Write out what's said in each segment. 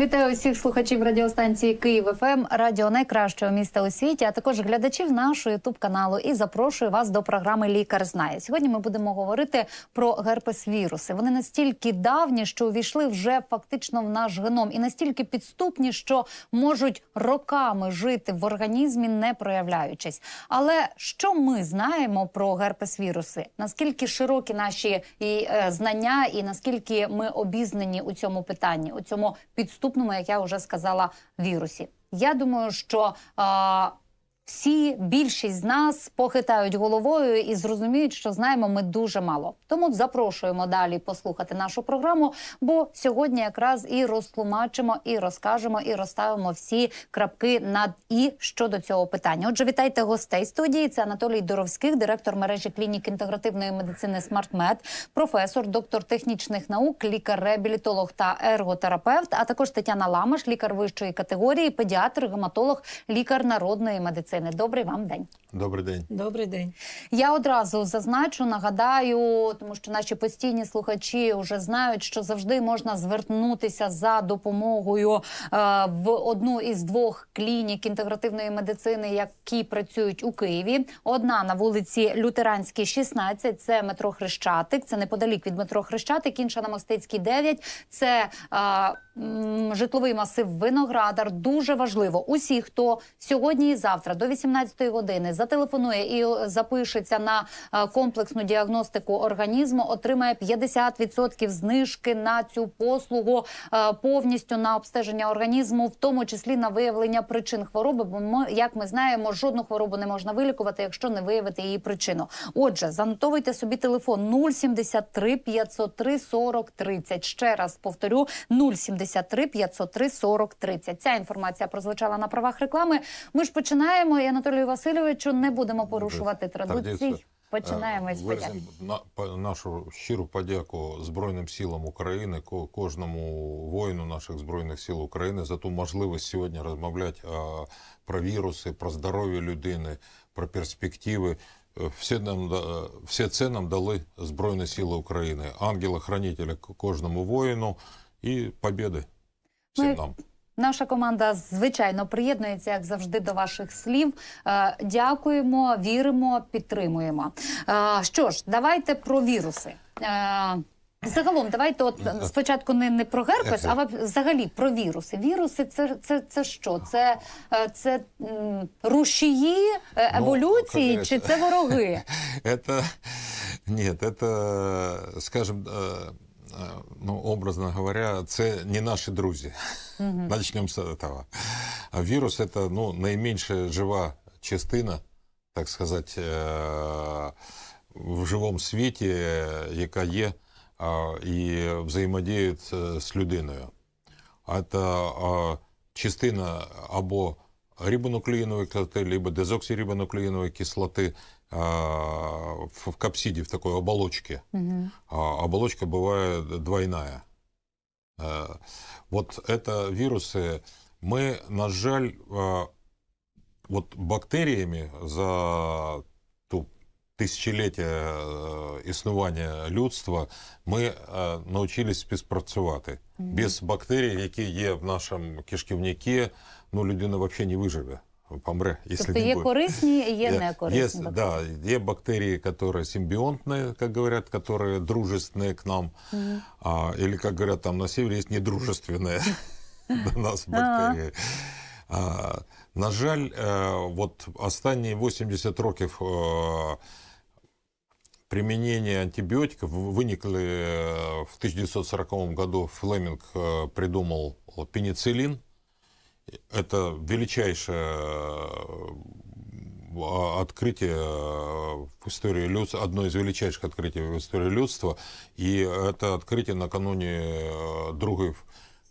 Вітаю усіх слухачів радіостанції Київ ФМ, радіо найкращого міста у світі, а також глядачів нашого ютуб каналу. І запрошую вас до програми Лікар знає. Сьогодні ми будемо говорити про герпес віруси. Вони настільки давні, що увійшли вже фактично в наш геном, і настільки підступні, що можуть роками жити в організмі, не проявляючись. Але що ми знаємо про герпес віруси? Наскільки широкі наші і, е, знання, і наскільки ми обізнані у цьому питанні, у цьому підступному, як я вже сказала, вірусі? Я думаю, що а, всі більшість з нас похитають головою і зрозуміють, що знаємо ми дуже мало. Тому запрошуємо далі послухати нашу програму. Бо сьогодні якраз і розтлумачимо, і розкажемо, і розставимо всі крапки над і щодо цього питання. Отже, вітайте гостей студії. Це Анатолій Доровських, директор мережі клінік інтегративної медицини «Смартмед», професор, доктор технічних наук, лікар-реабілітолог та ерготерапевт, а також Тетяна Ламаш, лікар вищої категорії, педіатр, гематолог, лікар народної медицини. Добрий вам день. Добрий день. Добрий день. Я одразу зазначу, нагадаю, тому що наші постійні слухачі вже знають, що завжди можна звернутися за допомогою е, в одну із двох клінік інтегративної медицини, які працюють у Києві. Одна на вулиці Лютеранській, 16, це метро Хрещатик, це неподалік від метро Хрещатик, інша на Мостицькій 9, це е, житловий масив Виноградар. Дуже важливо. Усі, хто сьогодні і завтра до 18 години зателефонує і запишеться на е, комплексну діагностику організму, отримає 50% знижки на цю послугу е, повністю на обстеження організму, в тому числі на виявлення причин хвороби. Бо ми, як ми знаємо, жодну хворобу не можна вилікувати, якщо не виявити її причину. Отже, занотовуйте собі телефон 073 503 40 30. Ще раз повторю 073 503 40 30. Ця інформація прозвучала на правах реклами. Ми ж починаємо. І Анатолію Васильовичу не будемо порушувати традицій. Починаємо із подяки. На, нашу щиру подяку Збройним силам України, ко- кожному воїну наших Збройних сил України за ту можливість сьогодні розмовляти про віруси, про здоров'я людини, про перспективи. Е, Все, нам, все це нам дали Збройні Сили України, ангели-хранителі кожному воїну і побіди всім Ми- нам. Наша команда звичайно приєднується як завжди до ваших слів. Е, Дякуємо, віримо, підтримуємо. Е, Що ж, давайте про віруси. Е, Загалом, давайте от спочатку не, не про герпес, а ви- взагалі про віруси. Віруси це, це, це що? Це, е, це м, рушії е, Ну, еволюції конечно. чи це вороги? Это нет, это, скажем, э, э, ну, образно говоря, це не наші друзі. Начнемо з этого. А вірус це ну, найменша жива частина, так сказати, е, в живому світі, е, яка є і взаємодіє е, з людиною. А Це частина або рибонуклеиновой кислоты, либо дезоксирибонуклеиновой кислоты а, в, в капсиде, в такой оболочке. А оболочка бывает двойная. А, вот это вирусы, мы, на жаль, а, вот бактериями за ту тисячоліття е, існування людства ми е, навчились співпрацювати. Без бактерій, які є в нашому кишківнику, ну, людина взагалі не виживе, помре, якщо Тобто не є буде. корисні і є Е, некорисні. Есть, бактерії. да, есть бактерии, которые симбионтные, как говорят, которые дружественные к нам. А, или, как говорят там на севере, есть недружественные до нас бактерії. А, на жаль, е, от останні 80 років е, применения антибиотиков виникли е, в 1940 году Флеминг е, придумал пенициллин. Это величайшее э, открытие э, в истории людства, одно из величайших открытий в истории людства. И это открытие накануне э, Другой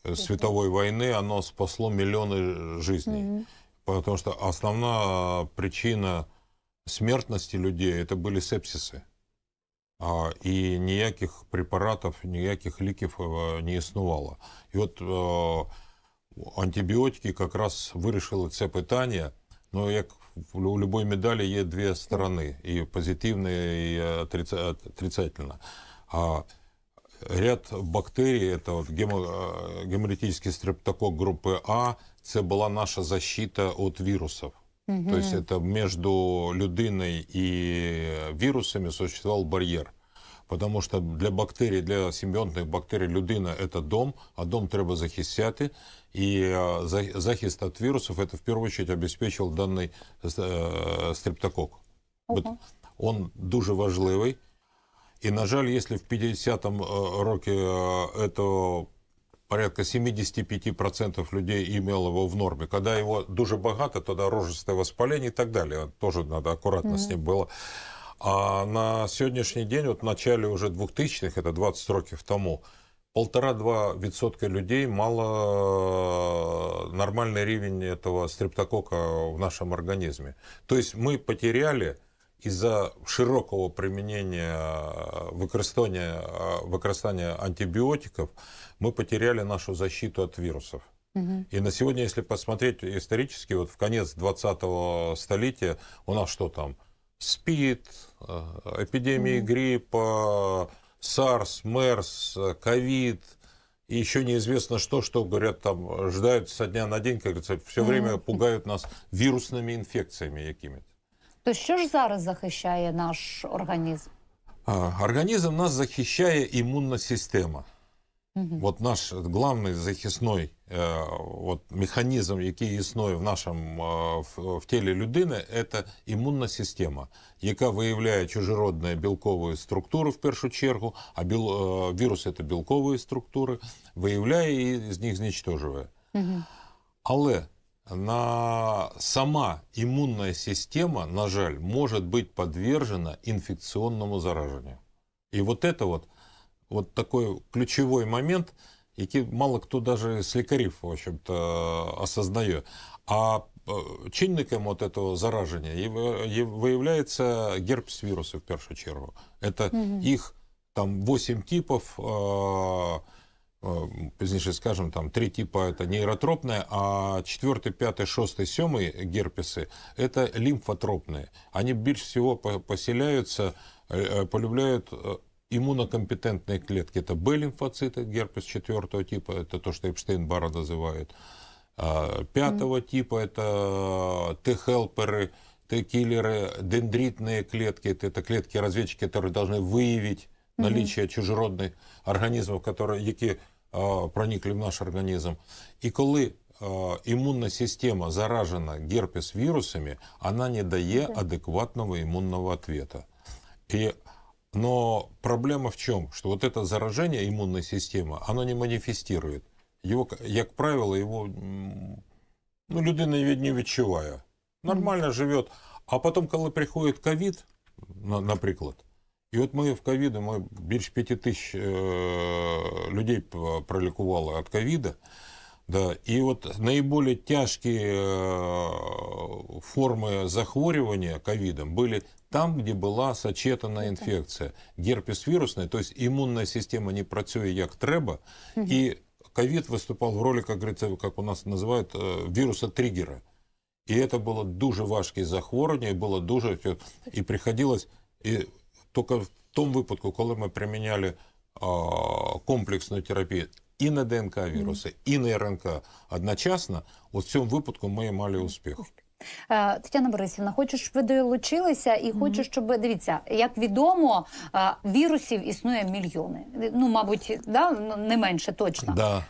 э, световой войны, оно спасло миллионы жизней. Потому что основная причина смертности людей это были сепсисы. А, І ніяких препаратів, ніяких ліків е, не існувало. І от е, антибіотики якраз вирішили це питання Ну, як лю- любой медалі є дві сторони, і позитивна, і отрицательна. А ряд бактерій, это вот гемо, е, гемолітичний стрептокок групи А, це була наша защита від вірусів. То есть это между людиной и вирусами существовал барьер. Потому що для бактерій, для симбіонтних бактерій людина це дом, а дом треба захищати. І е, за- захист від вірусів це в першу чергу обезпечував даний е, стрептокок. От Он дуже важливий. І, на жаль, якщо в 50-му е, році е, это порядка 75% людей имело его в норме. Когда его дуже багато, тогда рожистое воспаление и так далее. Тоже надо аккуратно с ним было. А на сьогоднішній день, от в начале уже 2000-х, это 20 років тому, полтора-два відсотка людей мало нормальный рівень этого стрептокока в нашем организме. То есть мы потеряли из-за широкого применения використання, використання антибиотиков, мы потеряли нашу защиту от вирусов. И на сегодня, если посмотреть исторически, вот в конец 20-го столетия у нас что там? СПИД, э, эпидемии гриппа, САРС, МЕРС, ковид, и еще неизвестно что, что, говорят, там ждают со дня на день, как говорится, все время пугают нас вирусными инфекциями какими-то. То що ж зараз захищає наш організм? А, Организм нас захищает иммунная система. Вот наш главный захисной е, от, механізм, який існує в нашому е, в, в тілі людини, це імунна система, яка виявляє чужеродні білкові структури в першу чергу, а біл, е, вірус це білкові структури, виявляє і з них знищує. Але на сама імунна система, на жаль, може бути підтверджена інфекційному зараженню. І вот это вот, вот такой ключовий момент, який мало хто даже з лікарів, в общем-то, осознає. А е, чинником вот этого зараження є- є- виявляється герпес віруси в першу чергу. Это їх там 8 типов, е, э, пізніше скажем, там три типа это нейротропные, а четвертый, пятый, шестый, семый герпесы это лимфотропные. Они больше всего по- поселяются, э, э, полюбляют э, иммунокомпетентные клетки. Это Б-лимфоциты, герпес четвертого типа, это то, что Эпштейн-Барра называют. А, Пятого типа это Т-хелперы, Т-киллеры, дендритные клетки. Это, это клетки-разведчики, которые должны выявить наличие чужеродних організмів, які, які а, проникли в наш організм. І коли а, імунна система заражена герпес вірусами, вона не дає адекватного імунного ответа. И, но проблема в чем? Что вот это заражение иммунной системы, оно не манифестирует. Его, як правило, его м, ну, людина від- не відчуває. Нормально живет. А потім, коли приходить ковід, на- наприклад, і от ми в ковіду, ми більше п'яти тисяч е, людей п- пролікували від ковіда. Да, і от наиболее тяжкі е, форми захворювання ковидом были там, где была сочетана інфекція. Герпес вірусний, то есть імунна система не працює як треба, і ковид виступав в ролі, як говориться, як у нас називають, е, віруса-триггера. І це було дуже важке захворювання, і було дуже і приходилось, і тільки в тому випадку, коли ми приміняли а, комплексну терапію і на ДНК віруси, і на РНК одночасно, от в цьому випадку ми мали успіх. Е, Тетяна Борисівна, хочу, щоб ви долучилися, і хочу, щоб дивіться, як відомо, е, вірусів існує мільйони. Ну, мабуть, да? ну, не менше точно. Да,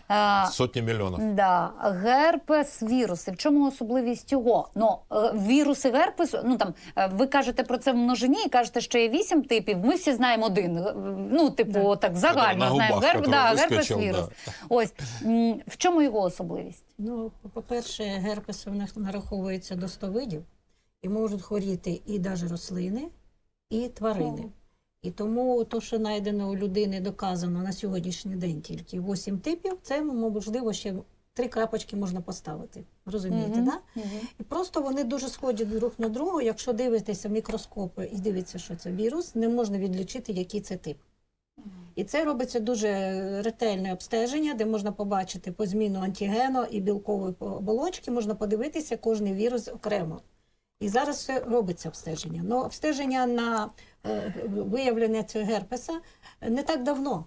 Е, сотні мільйонів. Да, герпес віруси. В чому особливість його? Ну, віруси герпесу, ну там ви кажете про це в множині і кажете, що є вісім типів. Ми всі знаємо один. Ну, типу, так загально на знаємо. губах, Герп, который да, герпес вірус. да. Ось в чому його особливість? Ну, по-перше, герпесу в них нараховується до 100 видів, і можуть хворіти і навіть рослини, і тварини. І тому то, що знайдено у людини, доказано на сьогоднішній день тільки 8 типів, це можливо ще три крапочки можна поставити. Розумієте, Мгм, да? мгм. І просто вони дуже схожі друг на другу. Якщо дивитеся в мікроскопи і дивитися, що це вірус, не можна відлічити, який це тип. І це робиться дуже ретельне обстеження, де можна побачити по зміну антигену і білкової оболочки, можна подивитися кожний вірус окремо. І зараз все робиться обстеження. Ну, обстеження на е, виявлення цього герпеса не так давно.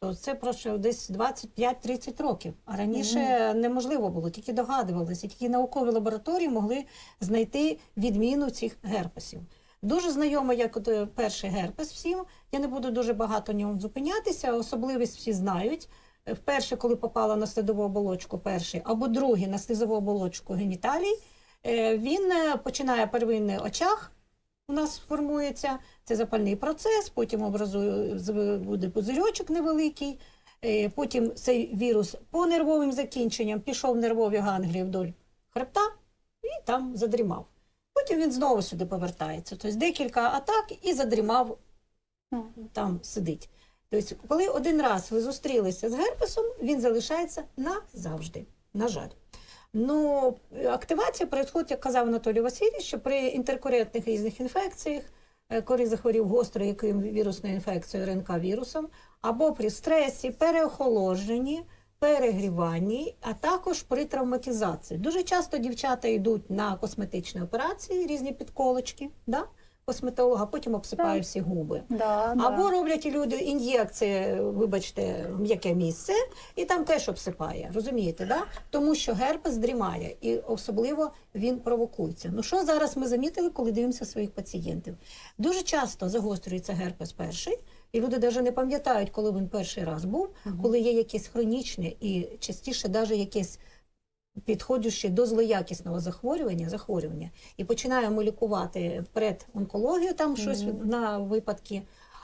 То це просто десь 25-30 років. А раніше неможливо було, тільки догадувалися, тільки наукові лабораторії могли знайти відміну цих герпесів. Дуже знайомо, як от е, перший герпес всім. Я не буду дуже багато ньому зупинятися. Особливість всі знають. Е, Вперше, коли попала на слизову оболочку, перший або другий на слизову оболочку геніталій, е, він починає первинний очаг. У нас формується це запальний процес, потім образує буде пузирьочок невеликий. Потім цей вірус по нервовим закінченням пішов в нервові ганглії вдоль хребта і там задрімав. Потім він знову сюди повертається. Тобто декілька атак і задрімав, там сидить. Тобто, коли один раз ви зустрілися з герпесом, він залишається назавжди. На жаль. Ну, активація відбувається, як казав Анатолій Васильович, що при інтеркурентних різних інфекціях, е, коли захворів гострою яким вірусною інфекцією РНК вірусом, або при стресі, переохолодженні, перегріванні, а також при травматизації. Дуже часто дівчата йдуть на косметичні операції, різні підколочки, да? косметолога, потім обсипають всі губи. Да, Або роблять люди ін'єкції, вибачте, м'яке місце, і там теж обсипає. Розумієте, да? Тому що герпес дрімає, і особливо він провокується. Ну що зараз ми замітили, коли дивимося своїх пацієнтів? Дуже часто загострюється герпес перший, і люди навіть не пам'ятають, коли він перший раз був, коли є якесь хронічне і частіше навіть якесь підходячи до злоякісного захворювання, захворювання, і починаємо лікувати предонкологію, там щось на випадки,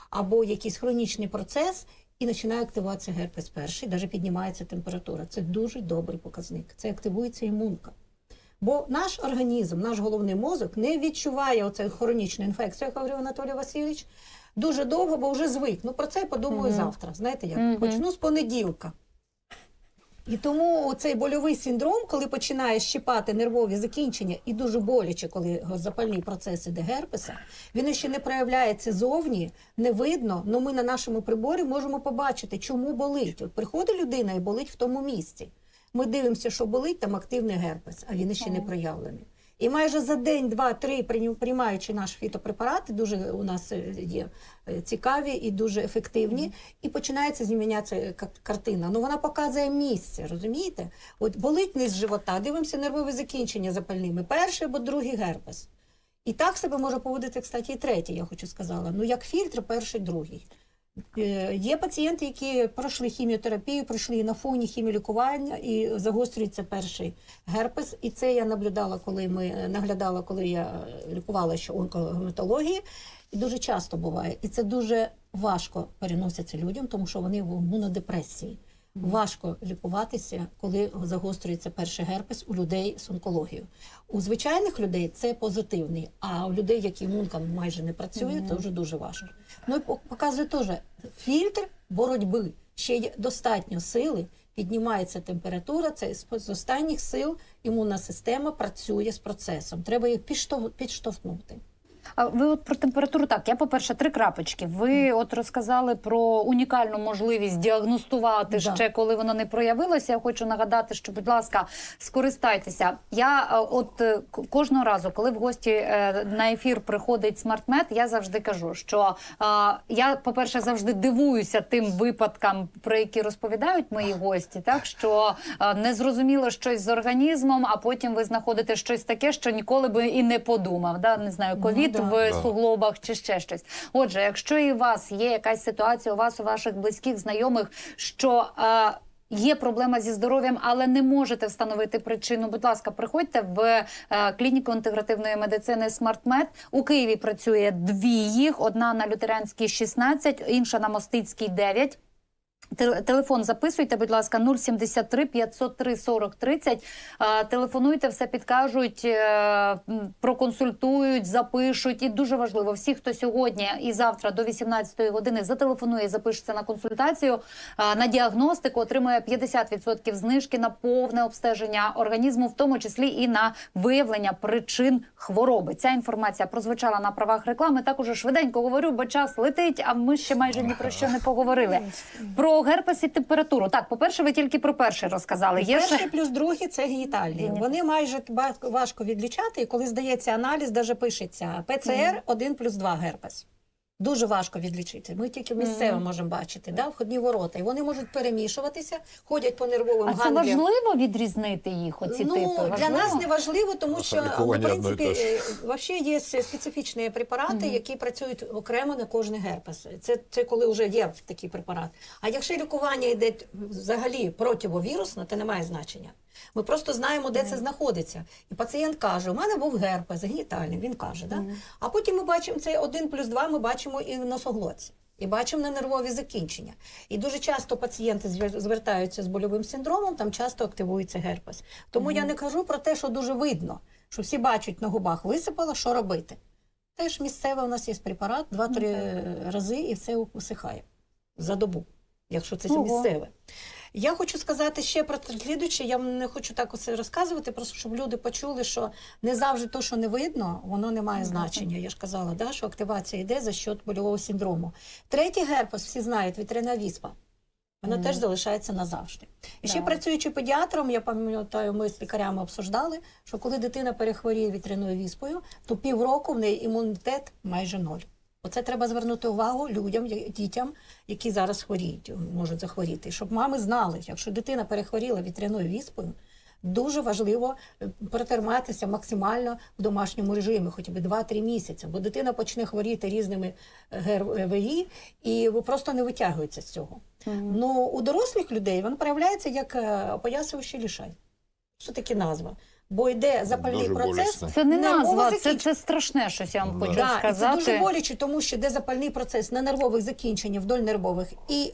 або якийсь хронічний процес, і починає активуватися герпес перший, навіть піднімається температура. Це дуже добрий показник. Це активується імунка. Бо наш організм, наш головний мозок не відчуває оцю хронічну інфекцію, як говорив Анатолій Васильович, дуже довго, бо вже звик. Ну про це я подумаю завтра. Знаєте як? Мгм. Почну з понеділка. І тому цей больовий синдром, коли починає щипати нервові закінчення, і дуже боляче, коли запальний процес іде герпеса, він ще не проявляється зовні, не видно. але ми на нашому приборі можемо побачити, чому болить. От приходить людина і болить в тому місці. Ми дивимося, що болить, там активний герпес, а він ще не проявлений. І майже за день, два, три, приймаючи наші фітопрепарати, дуже у нас е, є е, цікаві і дуже ефективні, і починається змінятися картина. Ну вона показує місце, розумієте? От болить низ живота, дивимося нервові закінчення запальними, перший або другий герпес. І так себе може поводити, кстати, і третій, я хочу сказала. Ну, як фільтр, перший, другий. Е, Є пацієнти, які пройшли хіміотерапію, пройшли на фоні хіміолікування і загострюється перший герпес. І це я наблюдала, коли ми наглядала, коли я лікувала ще онкогематології. І дуже часто буває. І це дуже важко переноситься людям, тому що вони в імунодепресії. Важко лікуватися, коли загострюється перший герпес у людей з онкологією. У звичайних людей це позитивний, а у людей, які імунка майже не працює, це вже дуже важко. Ну і показує теж фільтр боротьби. Ще є достатньо сили, піднімається температура. Це з з останніх сил імунна система працює з процесом. Треба їх підштовхнути. А ви от про температуру так. Я, по-перше, три крапочки. Ви от розказали про унікальну можливість діагностувати Да. ще, коли воно не проявилося. Я хочу нагадати, що, будь ласка, скористайтеся. Я е, от е, кожного разу, коли в гості е, на ефір приходить смартмед, я завжди кажу, що я, по-перше, завжди дивуюся тим випадкам, про які розповідають мої гості, так що не зрозуміло щось з організмом, а потім ви знаходите щось таке, що ніколи би і не подумав. Да? Не знаю, ковід да. в Да. суглобах чи ще щось. Отже, якщо і у вас є якась ситуація, у вас у ваших близьких знайомих, що е, Є проблема зі здоров'ям, але не можете встановити причину. Будь ласка, приходьте в е, клініку інтегративної медицини «Смартмед». У Києві працює дві їх: одна на Лютеранській 16, інша на Мостицькій 9. Тел- Телефон записуйте, будь ласка, 073 503 40 30. Е, Телефонуйте, все підкажуть, е, проконсультують, запишуть. І дуже важливо, всі, хто сьогодні і завтра до 18 години зателефонує, і запишеться на консультацію, на діагностику, отримує 50% знижки на повне обстеження організму, в тому числі і на виявлення причин хвороби. Ця інформація прозвучала на правах реклами. Так уже швиденько говорю, бо час летить, а ми ще майже ні про що не поговорили. Про герпес і температуру. Так, по-перше, ви тільки про перший розказали. Є Перший ще плюс другий це генітальні. Вони майже важко відлічати, і коли здається аналіз, даже пишеться ПЦР 1 плюс 2 герпес. Дуже важко відлічити. Ми тільки місцево можемо бачити, да, входні ворота. І вони можуть перемішуватися, ходять по нервовим а це важливо відрізнити їх? Оці ну, типи для нас не важливо, тому що ну, в принципі е, є специфічні препарати, які працюють окремо на кожний герпес. Це, це коли вже є такий препарат. А якщо лікування йде взагалі противовірусно, то немає значення. Ми просто знаємо, де це знаходиться. І пацієнт каже: у мене був герпес генітальний, він каже. Да? А потім ми бачимо цей 1 плюс 2, ми бачимо і в носоглотці. І бачимо на нервові закінчення. І дуже часто пацієнти звертаються з больовим синдромом, там часто активується герпес. Тому я не кажу про те, що дуже видно, що всі бачать на губах висипало, що робити. Теж місцеве у нас є препарат, два-три рази і все усихає за добу, якщо це Ого. місцеве. Я хочу сказати ще про слідуюче, я не хочу так усе розказувати, просто щоб люди почули, що не завжди то, що не видно, воно не має значення. Я ж казала, да, що активація йде за счет больового синдрому. Третій герпес, всі знають, вітряна віспа. Вона теж залишається назавжди. І ще Так. працюючи педіатром, я пам'ятаю, ми з лікарями обсуждали, що коли дитина перехворіє вітряною віспою, то півроку в неї імунітет майже ноль. Оце треба звернути увагу людям, дітям, які зараз хворіють, можуть захворіти, щоб мами знали, якщо дитина перехворіла вітряною віспою, дуже важливо е, протриматися максимально в домашньому режимі, хоча б 2-3 місяці, бо дитина почне хворіти різними е, ГРВІ і просто не витягується з цього. Ну, у дорослих людей він проявляється як е, лішай. Що таке назва? Бо йде запальний Дуже процес. болісно. Це не назва, це, це страшне щось, я вам Да. хочу Да, і сказати. це дуже боляче, тому що йде запальний процес на нервових закінченнях, вдоль нервових. І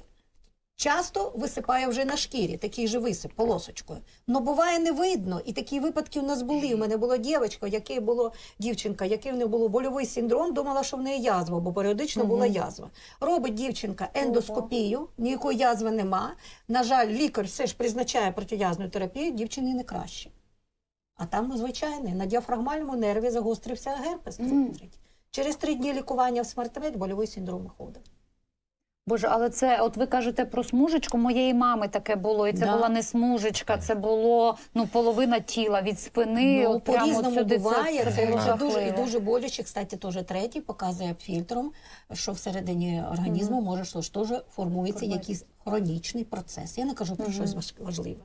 часто висипає вже на шкірі, такий же висип полосочкою. Но буває не видно. І такі випадки у нас були. У мене була дівчинка, яке було дівчинка, яке в неї було больовий синдром, думала, що в неї язва, бо періодично була язва. Робить дівчинка ендоскопію, ніякої язви нема. На жаль, лікар все ж призначає протиязну терапію, дівчині не краще. А там звичайний, на діафрагмальному нерві загострився герпес. Через три дні лікування в смертельний больовий синдром виходить. Боже, але це, от ви кажете про смужечку, моєї мами таке було, і це Да. була не смужечка, це було ну половина тіла від спини. Ну, от прямо по-різному сюди. буває. Це, це, це, дуже і дуже боляче. Кстати, теж третій показує фільтром, що всередині організму може що ж теж формується Формується. якийсь хронічний процес. Я не кажу про щось важливе.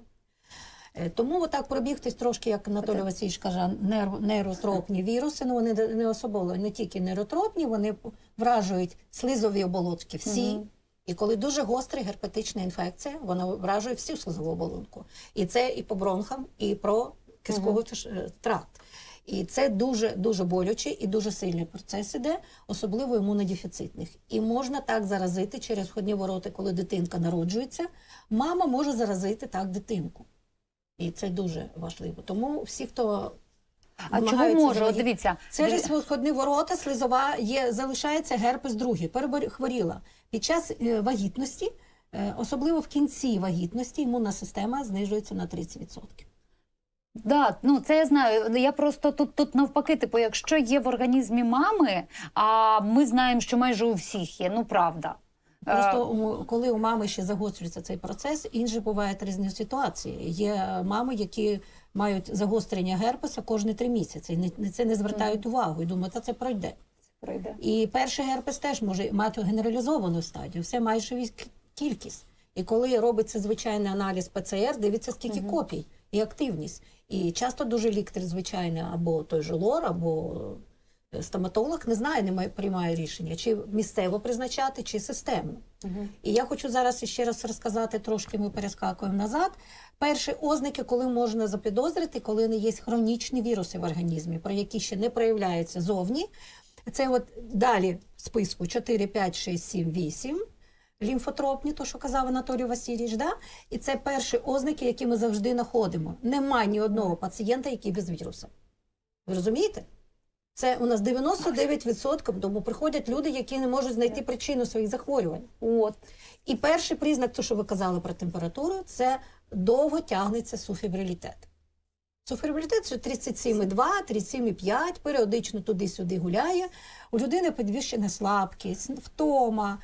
Е, Тому отак пробігтись трошки, як Анатолій Васильович каже, нейро- нейротропні віруси. Ну вони не особливо не тільки нейротропні, вони вражують слизові оболочки всі. І коли дуже гостра герпетична інфекція, вона вражує всю слизову оболонку. І це і по бронхам, і про кишковий е, тракт. І це дуже дуже болюче і дуже сильний процес іде, особливо імунодефіцитних. І можна так заразити через входні ворота, коли дитинка народжується. Мама може заразити так дитинку. І це дуже важливо. Тому всі, хто А чого може? От дивіться, Через входні ворота слизова є, залишається герпес другий. Перехворіла. Під час е, вагітності, е, особливо в кінці вагітності, імунна система знижується на 30%. Да, ну це я знаю. Я просто тут, тут навпаки, типу, якщо є в організмі мами, а ми знаємо, що майже у всіх є, ну правда. Просто у- коли у мами ще загострюється цей процес, інші бувають різні ситуації. Є мами, які мають загострення герпеса кожні три місяці. І це не звертають увагу і думають, та це пройде. Пройде. І перший герпес теж може мати генералізовану стадію, все майже кількість. І коли робиться звичайний аналіз ПЦР, дивиться скільки копій і активність. І часто дуже лікар звичайний або той же лор, або стоматолог не знає, не приймає рішення, чи місцево призначати, чи системно. І я хочу зараз ще раз розказати трошки. Ми перескакуємо назад. Перші ознаки, коли можна запідозрити, коли не є хронічні віруси в організмі, про які ще не проявляються зовні. Це от далі в списку 4, 5, 6, 7, 8. Лімфотропні, то що казав Анатолій Васильович, да? і це перші ознаки, які ми завжди знаходимо. Нема ні одного пацієнта, який без віруса. Ви розумієте? Це у нас 99%, тому приходять люди, які не можуть знайти причину своїх захворювань. От. І перший признак, то, що ви казали про температуру, це довго тягнеться суфібрилітет. Суфібрилітет це 37,2, 37,5, періодично туди-сюди гуляє. У людини підвищена слабкість, втома,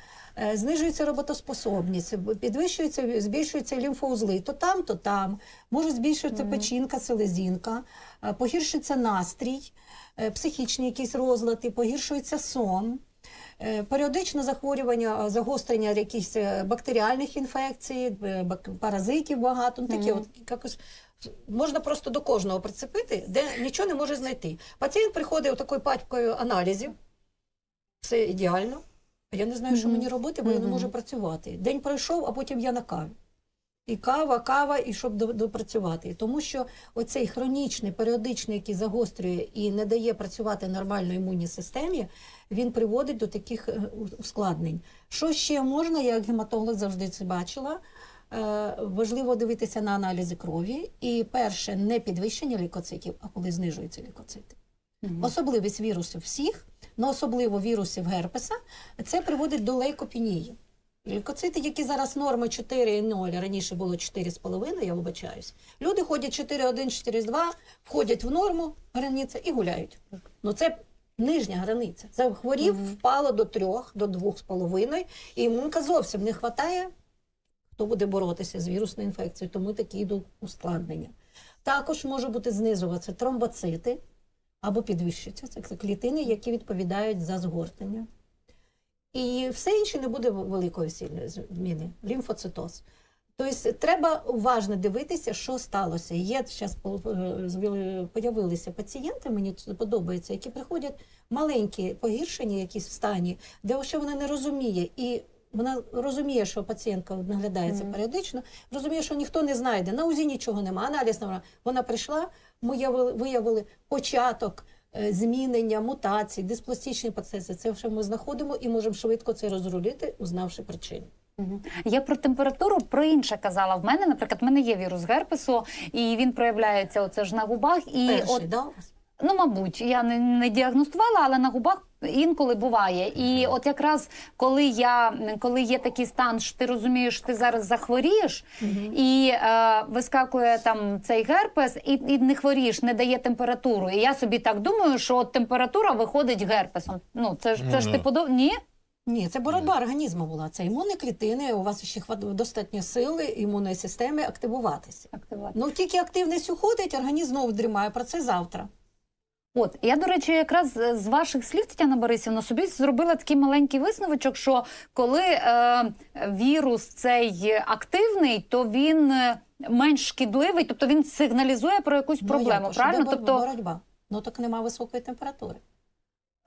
знижується роботоспособність, підвищується, збільшуються лімфоузли, то там, то там. Може збільшуватися печінка, селезінка, е, погіршується настрій, е, психічні якісь розлади, погіршується сон. Е, Періодично захворювання, е, загострення якихось е, бактеріальних інфекцій, е, паразитів багато. Ну, такі от якось можна просто до кожного прицепити, де нічого не може знайти. Пацієнт приходить такою пачкою аналізів, все ідеально. Я не знаю, що мені робити, бо я не можу працювати. День пройшов, а потім я на каві. І кава, кава, і щоб допрацювати. Тому що оцей хронічний, періодичний, який загострює і не дає працювати нормально імунній системі, він приводить до таких е, ускладнень. Що ще можна, я як гематолог завжди це бачила. Е, Важливо дивитися на аналізи крові. І перше, не підвищення лікоцитів, а коли знижуються лікоцити. Особливість вірусів всіх, але особливо вірусів герпеса, це приводить до лейкопенії. Лейкоцити, які зараз норма 4,0, раніше було 4,5, я вибачаюсь. Люди ходять 4,1, 4,2, входять в норму границя і гуляють. Ну це нижня границя. Це хворів, впало до 3, до 2,5, і імунка зовсім не вистачає, хто буде боротися з вірусною інфекцією, тому такі йдуть ускладнення. Також може бути знижуватися тромбоцити або підвищуються. Це клітини, які відповідають за згортання. І все інше не буде великої сильної зміни. Лімфоцитоз. Тобто треба уважно дивитися, що сталося. Є зараз появилися пацієнти, мені подобається, які приходять маленькі погіршення, якісь в стані, де ще вона не розуміє. І вона розуміє, що пацієнтка наглядається Мгм. періодично, розуміє, що ніхто не знайде. На УЗІ нічого немає, аналіз немає. Вона прийшла, ми явили- виявили початок е, змінення, мутацій, диспластичні процеси. Це все ми знаходимо і можемо швидко це розрулити, узнавши причину. Я про температуру про інше казала. В мене, наприклад, в мене є вірус герпесу, і він проявляється оце ж на губах. І Перший, от да? Ну, мабуть, я не, не діагностувала, але на губах інколи буває. І от якраз коли я коли є такий стан, що ти розумієш, що ти зараз захворієш, і е, вискакує там цей герпес, і, і не хворієш, не дає температуру. І я собі так думаю, що от температура виходить герпесом. Ну це ж це ж ти да. подов... Ні? Ні, це боротьба організму була. Це імунні клітини, у вас ще достатньо сили імунної системи активуватися. Активувати. Ну тільки активність уходить, організм знову дрімає про це завтра. От я, до речі, якраз е, з ваших слів, Тетяна Борисівна, собі зробила такий маленький висновочок, що коли е, вірус цей активний, то він е, менш шкідливий, тобто він сигналізує про якусь проблему. Ну, як? правильно? Що Тобто, боротьба. Ну так нема високої температури.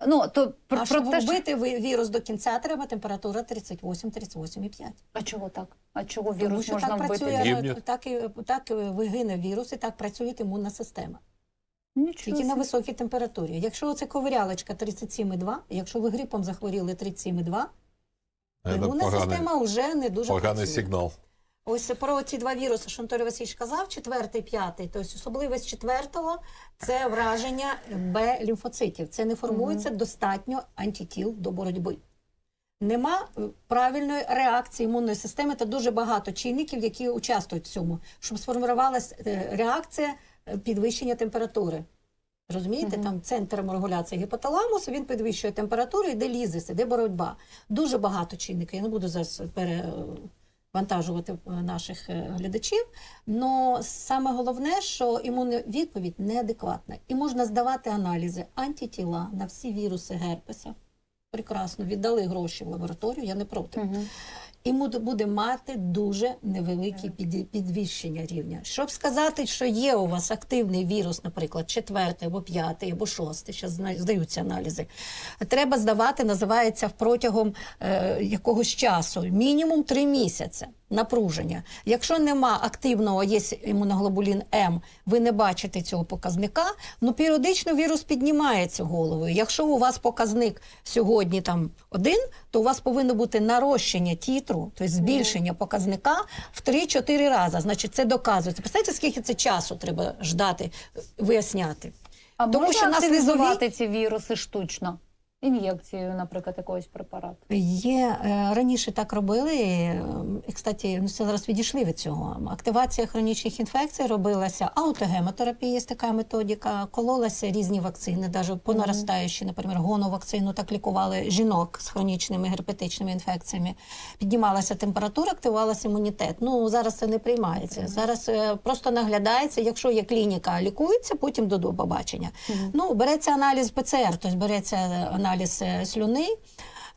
ну то про, а про щоб те, вбити ви- вірус до кінця, треба температура 38-38,5. а чого так? А чого Тому вірус що можна так вбити? працює, Гибне. так і так вигине вірус, і так працює імунна система. Нічого Тільки на високій температурі. Якщо це ковирялочка 37,2, якщо ви грипом захворіли 37,2, імунна система вже не дуже поганий працює. сигнал. Ось про ці два віруси, що Анатолій Васильович казав, четвертий, п'ятий. Тобто особливість четвертого це враження Б-лімфоцитів. Це не формується достатньо антитіл до боротьби. Нема е, правильної реакції імунної системи та дуже багато чинників, які участвують в цьому, щоб сформувалася е, реакція підвищення температури. Розумієте, там центр регуляції гіпоталамусу, він підвищує температуру, іде лізис, іде боротьба. Дуже багато чинників. Я не буду зараз перевантажувати е, наших е, глядачів. Но саме головне, що імунна відповідь неадекватна. І можна здавати аналізи антитіла на всі віруси герпеса. Прекрасно, віддали гроші в лабораторію, я не проти. Мгм. І буде мати дуже невелике піді- підвищення рівня. Щоб сказати, що є у вас активний вірус, наприклад, четвертий або п'ятий, або шостий, зараз здаються аналізи. Треба здавати, називається протягом е, якогось часу, мінімум три місяці напруження. Якщо нема активного, є імуноглобулін М, ви не бачите цього показника, ну періодично вірус піднімається головою. Якщо у вас показник сьогодні там один, то у вас повинно бути нарощення тітру, тобто збільшення показника в 3-4 рази. Значить, це доказується. Представляєте, скільки це часу треба ждати, виясняти. А Тому можна що на активізувати слизовій ці віруси штучно? Ін'єкцією, наприклад, якогось препарату? Є е, раніше так робили, е, і, кстати, ну це зараз відійшли від цього. Активація хронічних інфекцій робилася, аутогемотерапія є така методика, кололася різні вакцини, навіть по наростаючій, наприклад, гоновакцину так лікували жінок з хронічними герпетичними інфекціями. Піднімалася температура, активувалася імунітет. Ну зараз це не приймається. Зараз е, просто наглядається, якщо є клініка, лікується, потім до, побачення. Ну береться аналіз ПЦР, тобто береться аналіз е, слюни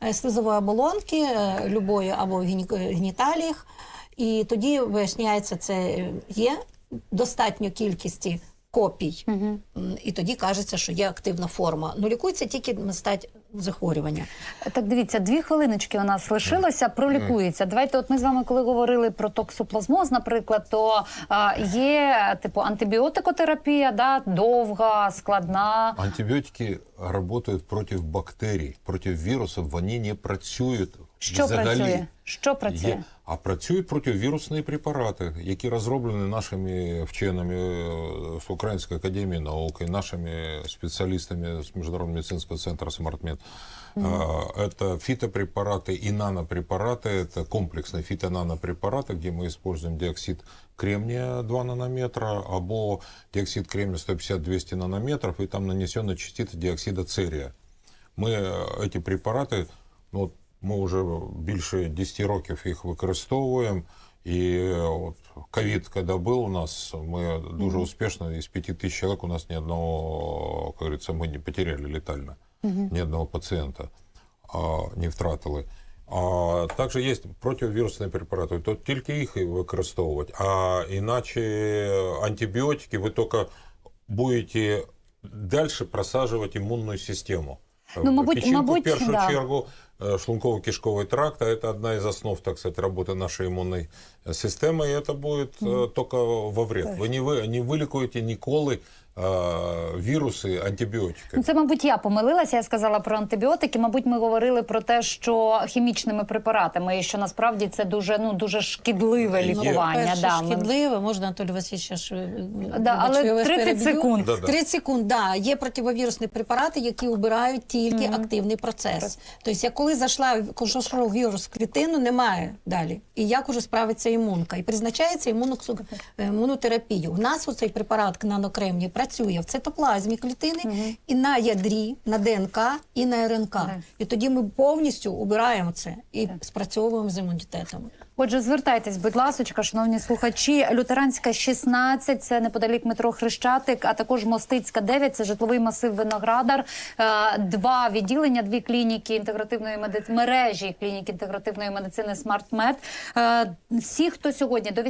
е, слизової оболонки, е, любої або в гіні- геніталіях, і тоді виясняється, це е, є достатньо кількості копій, угу. і тоді кажеться, що є активна форма. Ну лікується тільки стать захворювання. Так, дивіться, дві хвилиночки у нас лишилося, пролікується. Давайте, от ми з вами, коли говорили про токсоплазмоз, наприклад, то а, є типу антибіотикотерапія, да, довга, складна. Антибіотики працюють проти бактерій, проти вірусів, вони не працюють Що взагалі. працює? Що працює? Є. А працюють противірусні препарати, які розроблені нашими вченими е, з Української академії наук і нашими спеціалістами з Міжнародного медицинського центру «Смартмед». А, Это фитопрепараты и нанопрепараты, это комплексные фитонанопрепараты, где мы используем диоксид кремния 2 нанометра, або диоксид кремния 150-200 нанометров, и там нанесена частица диоксида церия. Ми е, ці препарати, ну, от ми вже більше 10 років їх використовуємо. І е, от ковід, коли був у нас, ми дуже успішно, із 5 тисяч чоловік у нас ні одного, як говориться, ми не потеряли летально, ні одного пацієнта а, не втратили. А також є противовірусні препарати, то тільки їх і використовувати. А іначе антибіотики ви тільки будете далі просаджувати імунну систему. Ну, мабуть- Печінку, мабуть, в першу да. чергу е, шлунково-кишковий тракт, а это одна из основ, так сказать, работы нашей иммунной э, системы, и это будет э, только во вред. Вы не, вы, не вылікуєте ніколи э, вируси антибіотиками. Ну, це, мабуть, я помилилася. Я сказала про антибіотики. Мабуть, ми говорили про те, що хімічними препаратами, і що насправді це дуже ну дуже шкідливе лікування. Перше, Да, шкідливе, можна Анатолій Васильович, ще ж, Да, але я 30 секунд. Да-да. 30 секунд, да. Є противовірусні препарати, які вбирають тільки активний процес. Тобто, як коли зайшла коли зайшов вірус в клітину, немає далі. І як уже справиться імунка? І призначається імуноксу- імунотерапію. У нас оцей препарат нанокремній працює в цитоплазмі клітини і на ядрі, на ДНК і на РНК. І тоді ми повністю убираємо це і спрацьовуємо з імунітетом. Отже, звертайтесь, будь ласочка, шановні слухачі. Лютеранська 16, це неподалік метро Хрещатик, а також Мостицька 9, це житловий масив Виноградар. Е, Два відділення, дві клініки інтегративної медицини, мережі клінік інтегративної медицини «Смартмед». Е, Всі, хто сьогодні до